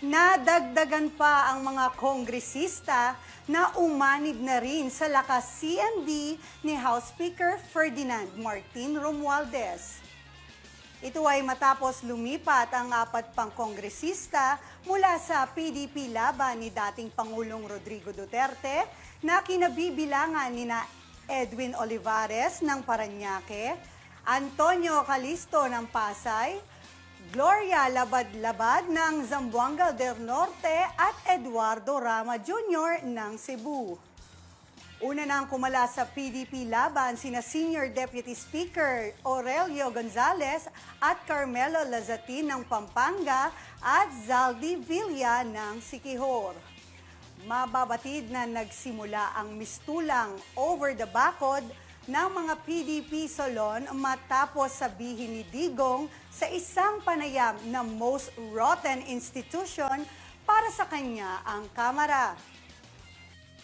Nadagdagan pa ang mga kongresista na umanib na rin sa lakas CMD ni House Speaker Ferdinand Martin Romualdez. Ito ay matapos lumipat ang apat pang kongresista mula sa PDP laban ni dating Pangulong Rodrigo Duterte na kinabibilangan ni na Edwin Olivares ng Paranaque, Antonio Calisto ng Pasay, Gloria Labad-Labad ng Zamboanga del Norte at Eduardo Rama Jr. ng Cebu. Una nang kumala sa PDP laban sina Senior Deputy Speaker Aurelio Gonzales at Carmelo Lazatin ng Pampanga at Zaldi Villa ng Sikihor. Mababatid na nagsimula ang mistulang over the bakod ng mga PDP Solon matapos sabihin ni Digong sa isang panayam na most rotten institution para sa kanya ang Kamara.